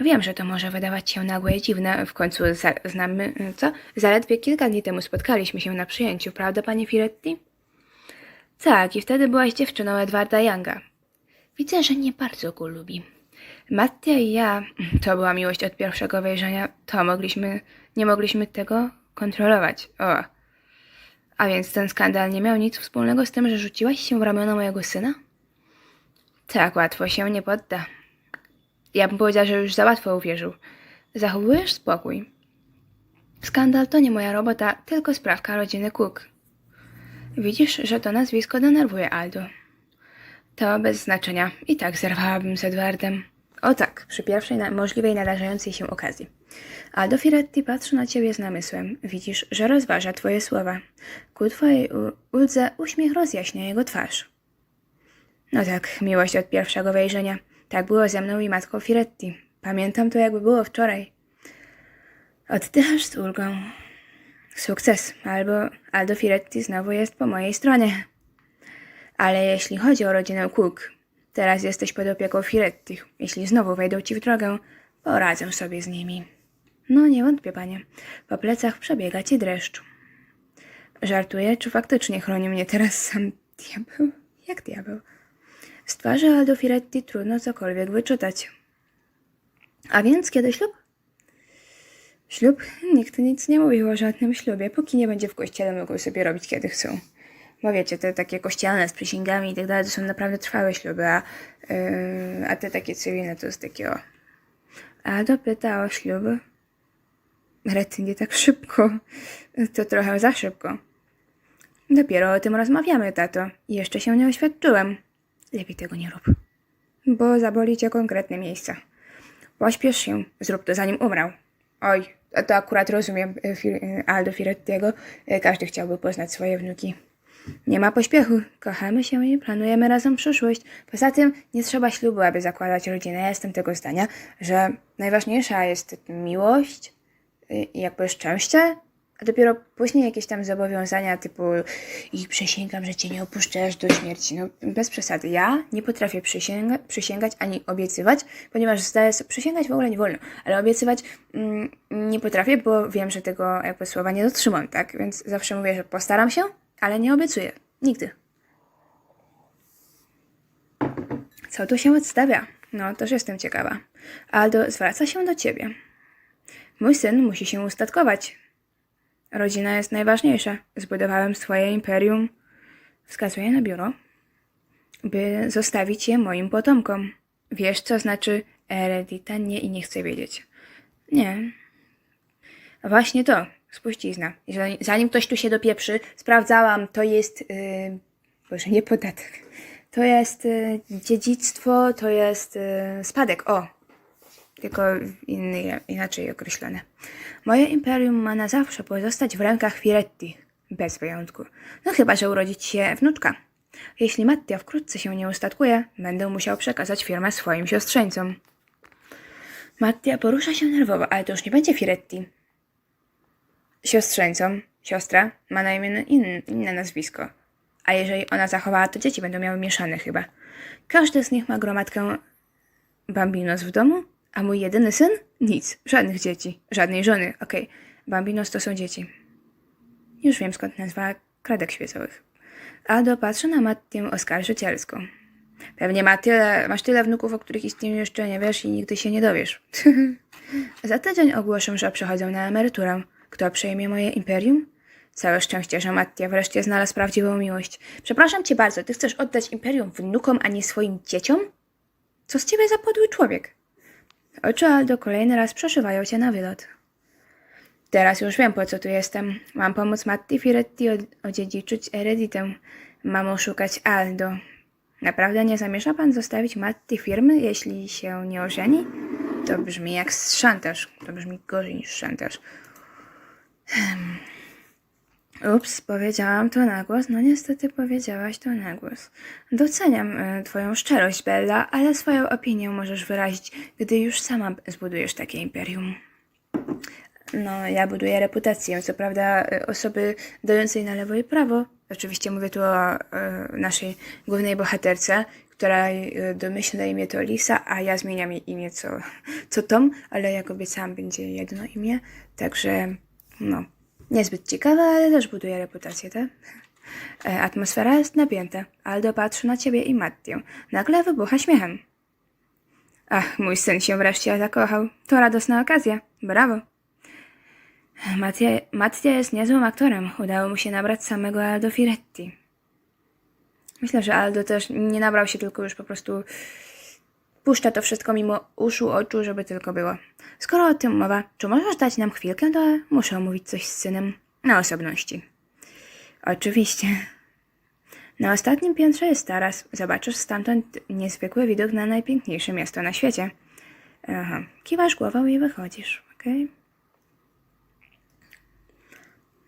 Wiem, że to może wydawać się nagłe i dziwne. W końcu za- znamy, co? Zaledwie kilka dni temu spotkaliśmy się na przyjęciu, prawda, panie Firetti? Tak, i wtedy byłaś dziewczyną Edwarda Younga. Widzę, że nie bardzo go lubi. Mattia i ja, to była miłość od pierwszego wejrzenia, to mogliśmy, nie mogliśmy tego kontrolować. O. A więc ten skandal nie miał nic wspólnego z tym, że rzuciłaś się w ramiona mojego syna? Tak łatwo się nie podda. Ja bym powiedziała, że już za łatwo uwierzył. Zachowujesz spokój. Skandal to nie moja robota, tylko sprawka rodziny Cook. Widzisz, że to nazwisko denerwuje Aldo. To bez znaczenia. I tak zerwałabym z Edwardem. O tak, przy pierwszej na- możliwej nadarzającej się okazji. Aldo Firetti patrzy na ciebie z namysłem. Widzisz, że rozważa twoje słowa. Ku twojej uldze uśmiech rozjaśnia jego twarz. No tak, miłość od pierwszego wejrzenia. Tak było ze mną i matką Firetti. Pamiętam to, jakby było wczoraj. Oddychasz z ulgą. Sukces, albo Aldo Firetti znowu jest po mojej stronie. Ale jeśli chodzi o rodzinę Cook, teraz jesteś pod opieką Firetti. Jeśli znowu wejdą ci w drogę, poradzę sobie z nimi. No, nie wątpię, panie. Po plecach przebiega ci dreszcz. Żartuję, czy faktycznie chroni mnie teraz sam diabeł? Jak diabeł? Z twarzy Aldo Firetti trudno cokolwiek wyczytać. A więc kiedy ślub? Ślub? Nikt nic nie mówił o żadnym ślubie, póki nie będzie w kościele, mogą sobie robić kiedy chcą. Bo wiecie, te takie kościelne z przysięgami i tak dalej, to są naprawdę trwałe śluby, a, yy, a te takie cywilne to jest takie o. Aldo pyta o śluby. Rety, nie tak szybko. To trochę za szybko. Dopiero o tym rozmawiamy, tato. Jeszcze się nie oświadczyłem. Lepiej tego nie rób. Bo zaboli cię konkretne miejsca. Pośpiesz się, zrób to zanim umrał. Oj, to akurat rozumiem Fi- y, Aldo Firettiego. Y, Każdy chciałby poznać swoje wnuki. Nie ma pośpiechu. Kochamy się i planujemy razem przyszłość. Poza tym nie trzeba ślubu, aby zakładać rodzinę. Ja jestem tego zdania, że najważniejsza jest miłość jakby szczęście, a dopiero później jakieś tam zobowiązania typu i przysięgam, że cię nie opuszczę aż do śmierci. No bez przesady. Ja nie potrafię przysięga, przysięgać ani obiecywać, ponieważ zdaję sobie, przysięgać w ogóle nie wolno, ale obiecywać mm, nie potrafię, bo wiem, że tego jakby słowa nie dotrzymam, tak? Więc zawsze mówię, że postaram się, ale nie obiecuję. Nigdy. Co tu się odstawia? No, też jestem ciekawa. Aldo zwraca się do ciebie. Mój syn musi się ustatkować. Rodzina jest najważniejsza. Zbudowałem swoje imperium. Wskazuję na biuro, by zostawić je moim potomkom. Wiesz, co znaczy eredita? Nie i nie chcę wiedzieć. Nie. Właśnie to. Spuścizna. Zanim ktoś tu się dopieprzy, sprawdzałam, to jest... Yy, Boże, nie podatek. To jest yy, dziedzictwo, to jest yy, spadek. O, tylko inny, inaczej określone. Moje imperium ma na zawsze pozostać w rękach Firetti, bez wyjątku. No chyba, że urodzi ci się wnuczka. Jeśli Mattia wkrótce się nie ustatkuje, będę musiał przekazać firmę swoim siostrzeńcom. Mattia porusza się nerwowo, ale to już nie będzie Firetti. Siostrzeńcom, siostra, ma na imię in, inne nazwisko. A jeżeli ona zachowała, to dzieci będą miały mieszane chyba. Każdy z nich ma gromadkę Bambinos w domu, a mój jedyny syn? Nic, żadnych dzieci, żadnej żony. Okej, Bambinos to są dzieci. Już wiem skąd nazwa kradek świecowych. Ado patrzy na Mattię oskarżycielsko. Pewnie ma tyle, masz tyle wnuków, o których istnieniu jeszcze nie wiesz i nigdy się nie dowiesz. Za tydzień ogłoszę, że przechodzę na emeryturę. Kto przejmie moje imperium? Całe szczęście, że Mattia wreszcie znalazł prawdziwą miłość. Przepraszam cię bardzo, ty chcesz oddać imperium wnukom, a nie swoim dzieciom? Co z ciebie za podły człowiek? Oczy Aldo kolejny raz przeszywają cię na wylot. Teraz już wiem, po co tu jestem. Mam pomóc Matti Firetti od- odziedziczyć ereditę. Mam oszukać Aldo. Naprawdę nie zamierza pan zostawić Matti firmy, jeśli się nie ożeni? To brzmi jak szantaż. To brzmi gorzej niż szantaż. Ups, powiedziałam to na głos. No niestety powiedziałaś to na głos. Doceniam e, twoją szczerość, Bella, ale swoją opinię możesz wyrazić, gdy już sama zbudujesz takie imperium. No, ja buduję reputację. Co prawda, e, osoby dającej na lewo i prawo, oczywiście mówię tu o e, naszej głównej bohaterce, której y, domyślne imię to Lisa, a ja zmieniam jej imię co, co Tom, ale jak obiecałam, będzie jedno imię, także no, niezbyt ciekawe, ale też buduje reputację, tak? E, Atmosfera jest napięta. Aldo patrzy na ciebie i Mattię. Nagle wybucha śmiechem. Ach, mój syn się wreszcie zakochał. To radosna okazja. Brawo. Mattia, Mattia jest niezłym aktorem. Udało mu się nabrać samego Aldo Firetti. Myślę, że Aldo też nie nabrał się, tylko już po prostu puszcza to wszystko mimo uszu, oczu, żeby tylko było. Skoro o tym mowa, czy możesz dać nam chwilkę, to muszę omówić coś z synem na osobności. Oczywiście. Na ostatnim piętrze jest taras. Zobaczysz stamtąd niezwykły widok na najpiękniejsze miasto na świecie. Aha. Kiwasz głową i wychodzisz, okej?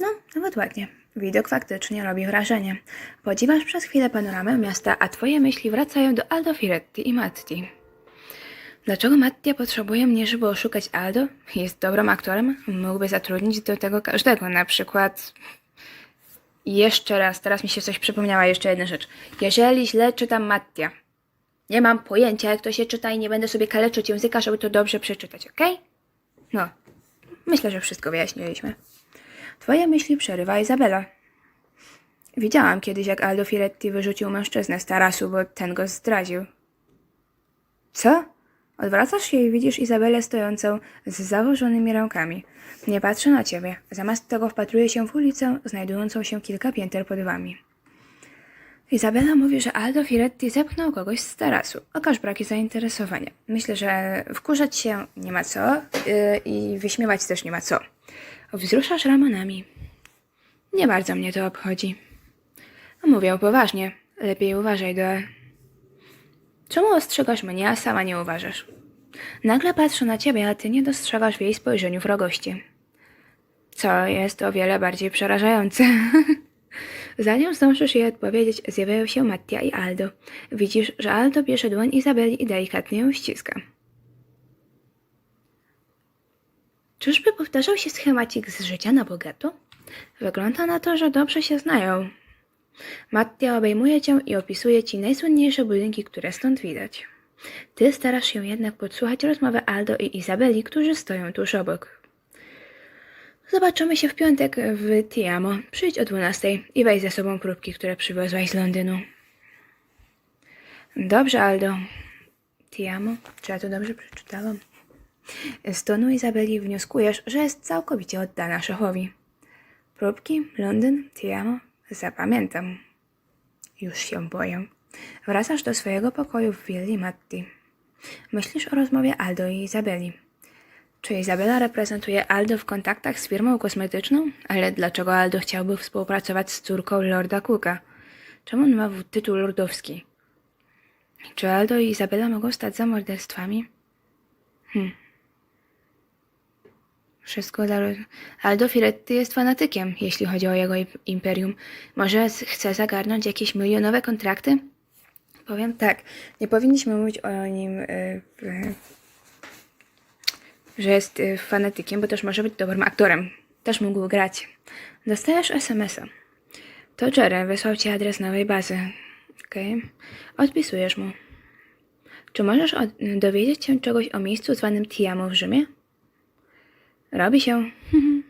No, nawet ładnie. Widok faktycznie robi wrażenie. Podziwasz przez chwilę panoramę miasta, a twoje myśli wracają do Aldo Firetti i Matti. Dlaczego Mattia potrzebuje mnie, żeby oszukać Aldo? Jest dobrym aktorem? Mógłby zatrudnić do tego każdego, na przykład... Jeszcze raz, teraz mi się coś przypomniała, jeszcze jedna rzecz. Jeżeli źle czytam Mattia, nie mam pojęcia, jak to się czyta i nie będę sobie kaleczyć języka, żeby to dobrze przeczytać, okej? No, myślę, że wszystko wyjaśniliśmy. Twoje myśli przerywa Izabela. Widziałam kiedyś, jak Aldo Firetti wyrzucił mężczyznę z tarasu, bo ten go zdradził. Co? Odwracasz się i widzisz Izabelę stojącą z założonymi rękami. Nie patrzy na ciebie. Zamiast tego wpatruje się w ulicę, znajdującą się kilka pięter pod wami. Izabela mówi, że Aldo Firetti zepchnął kogoś z tarasu. Okaż braki zainteresowania. Myślę, że wkurzać się nie ma co yy, i wyśmiewać też nie ma co. Wzruszasz ramionami. Nie bardzo mnie to obchodzi. Mówię poważnie. Lepiej uważaj, Doe. Czemu ostrzegasz mnie, a sama nie uważasz? Nagle patrzę na ciebie, a ty nie dostrzegasz w jej spojrzeniu wrogości. Co jest o wiele bardziej przerażające. Zanim zdążysz jej odpowiedzieć, zjawiają się Mattia i Aldo. Widzisz, że Aldo bierze dłoń Izabeli i delikatnie ją ściska. Czyżby powtarzał się schemacik z życia na bogato? Wygląda na to, że dobrze się znają. Mattia obejmuje cię i opisuje ci najsłynniejsze budynki, które stąd widać. Ty starasz się jednak podsłuchać rozmowę Aldo i Izabeli, którzy stoją tuż obok. Zobaczymy się w piątek w Tiamo. Przyjdź o 12 i weź ze sobą próbki, które przywiozłaś z Londynu. Dobrze, Aldo. Tiamo? Czy ja to dobrze przeczytałam? Z tonu Izabeli wnioskujesz, że jest całkowicie oddana szefowi. Próbki, Londyn, Tiamo? Zapamiętam. Już się boję. Wracasz do swojego pokoju w willi Matti. Myślisz o rozmowie Aldo i Izabeli. Czy Izabela reprezentuje Aldo w kontaktach z firmą kosmetyczną? Ale dlaczego Aldo chciałby współpracować z córką Lorda Cooka? Czemu on ma tytuł lordowski? Czy Aldo i Izabela mogą stać za morderstwami? Hmm. Wszystko dla... Aldo Firetti jest fanatykiem, jeśli chodzi o jego im- imperium. Może chce zagarnąć jakieś milionowe kontrakty? Powiem tak, nie powinniśmy mówić o nim, y, że jest y, fanatykiem, bo też może być dobrym aktorem. Też mógł grać. Dostajesz SMS-a. To Jerry wysłał ci adres nowej bazy. Okej. Odpisujesz mu. Czy możesz od- dowiedzieć się czegoś o miejscu zwanym Tiamo w Rzymie? Robi się.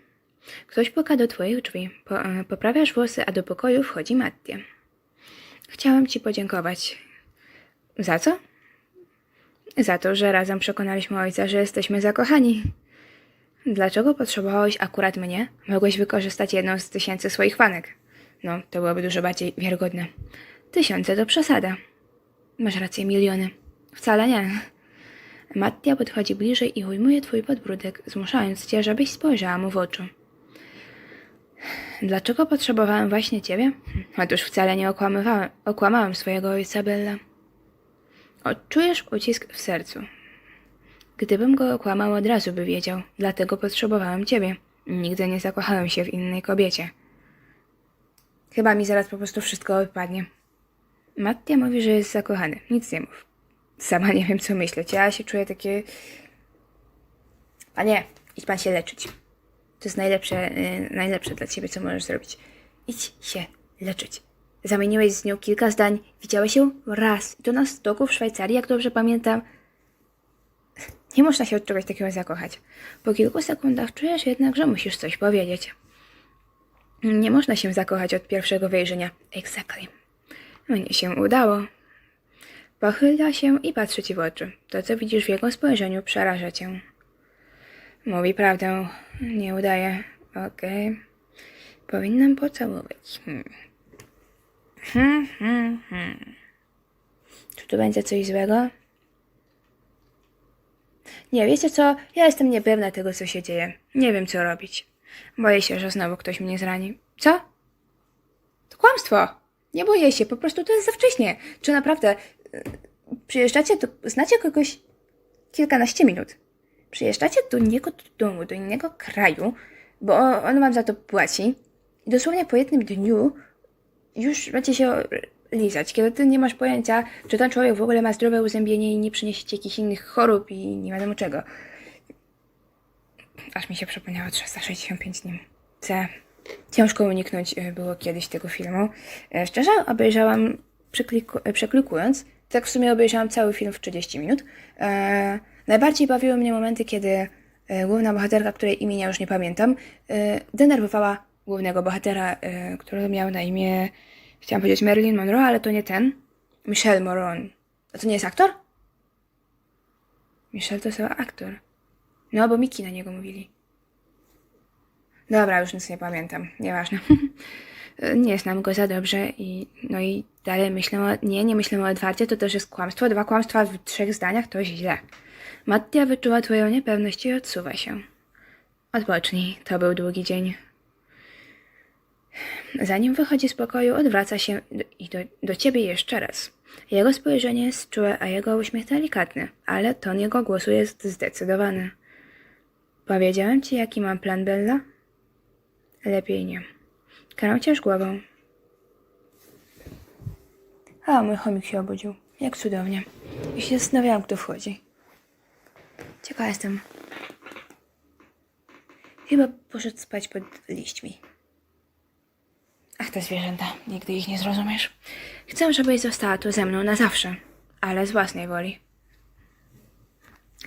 Ktoś puka do twoich drzwi. Po, poprawiasz włosy, a do pokoju wchodzi Mattia. Chciałem ci podziękować. Za co? Za to, że razem przekonaliśmy ojca, że jesteśmy zakochani. Dlaczego potrzebowałeś akurat mnie? Mogłeś wykorzystać jedną z tysięcy swoich fanek. No, to byłoby dużo bardziej wiarygodne. Tysiące to przesada. Masz rację, miliony. Wcale nie. Mattia podchodzi bliżej i ujmuje twój podbródek, zmuszając cię, żebyś spojrzała mu w oczy. Dlaczego potrzebowałem właśnie ciebie? Otóż wcale nie okłamywałem, okłamałem swojego ojca Bella. Odczujesz ucisk w sercu. Gdybym go okłamał, od razu by wiedział, dlatego potrzebowałem ciebie. Nigdy nie zakochałem się w innej kobiecie. Chyba mi zaraz po prostu wszystko wypadnie. Mattia mówi, że jest zakochany. Nic nie mów. Sama nie wiem, co myśleć. Ja się czuję takie... Panie, idź pan się leczyć. To jest najlepsze, y, najlepsze dla ciebie, co możesz zrobić. Idź się leczyć. Zamieniłeś z nią kilka zdań. Widziałeś ją raz. I to na stoku w Szwajcarii, jak dobrze pamiętam. Nie można się od czegoś takiego zakochać. Po kilku sekundach czujesz jednak, że musisz coś powiedzieć. Nie można się zakochać od pierwszego wejrzenia. Exactly. Mnie się udało. Pochyla się i patrzy ci w oczy. To, co widzisz w jego spojrzeniu, przeraża cię. Mówi prawdę. Nie udaje. Okej. Powinnam pocałować. Hmm. Hmm, hmm, hmm. Czy tu będzie coś złego? Nie, wiecie co? Ja jestem niepewna tego, co się dzieje. Nie wiem, co robić. Boję się, że znowu ktoś mnie zrani. Co? To kłamstwo! Nie boję się, po prostu to jest za wcześnie. Czy naprawdę przyjeżdżacie do... Znacie kogoś kilkanaście minut. Przyjeżdżacie do niego do domu, do innego kraju, bo on wam za to płaci i dosłownie po jednym dniu już macie się lizać, kiedy ty nie masz pojęcia, czy ten człowiek w ogóle ma zdrowe uzębienie i nie przyniesie ci jakichś innych chorób i nie wiadomo czego. Aż mi się przypomniało 365 dni. C. Ciężko uniknąć y, było kiedyś tego filmu. E, Szczerze, obejrzałam przekliku, e, przeklikując. Tak w sumie obejrzałam cały film w 30 minut. E, najbardziej bawiły mnie momenty, kiedy e, główna bohaterka, której imienia już nie pamiętam, e, denerwowała głównego bohatera, e, który miał na imię, chciałam powiedzieć Marilyn Monroe, ale to nie ten. Michel Moron. A to nie jest aktor? Michel to jest aktor. No, bo Miki na niego mówili. Dobra, już nic nie pamiętam. Nieważne. nie znam go za dobrze i no i dalej myślę o... Nie, nie myślę o Edwardzie, to też jest kłamstwo. Dwa kłamstwa w trzech zdaniach to źle. Mattia wyczuła twoją niepewność i odsuwa się. Odpocznij, to był długi dzień. Zanim wychodzi z pokoju, odwraca się i do, do ciebie jeszcze raz. Jego spojrzenie jest czułe, a jego uśmiech delikatny, ale ton jego głosu jest zdecydowany. Powiedziałem ci, jaki mam plan, Bella? Lepiej nie. Kręcisz głową. A, mój chomik się obudził. Jak cudownie. I się zastanawiałam, kto wchodzi. Ciekawa jestem. Chyba poszedł spać pod liśćmi. Ach, te zwierzęta. Nigdy ich nie zrozumiesz. Chcę, żebyś została tu ze mną na zawsze. Ale z własnej woli.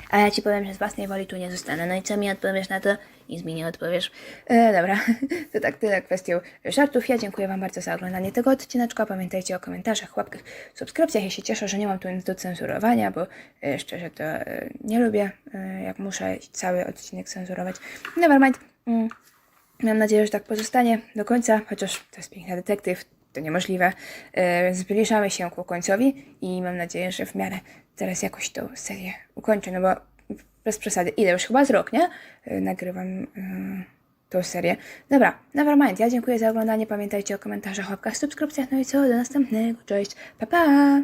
A ja ci powiem, że z własnej woli tu nie zostanę. No i co mi odpowiesz na to? Nic mi nie odpowiesz. E, dobra, to tak tyle kwestią żartów. Ja dziękuję Wam bardzo za oglądanie tego odcineczka. Pamiętajcie o komentarzach, łapkach, subskrypcjach. Ja się cieszę, że nie mam tu nic do cenzurowania, bo e, szczerze to e, nie lubię, e, jak muszę cały odcinek cenzurować. Nevermind. Mm. Mam nadzieję, że tak pozostanie do końca, chociaż to jest piękny detektyw, to niemożliwe. E, Zbliżamy się ku końcowi i mam nadzieję, że w miarę teraz jakoś tą serię ukończę, no bo bez przesady, ile? Już chyba z rok, nie? E, Nagrywam e, tą serię. Dobra, nevermind, ja dziękuję za oglądanie, pamiętajcie o komentarzach, łapkach, subskrypcjach, no i co, do następnego, cześć, pa pa!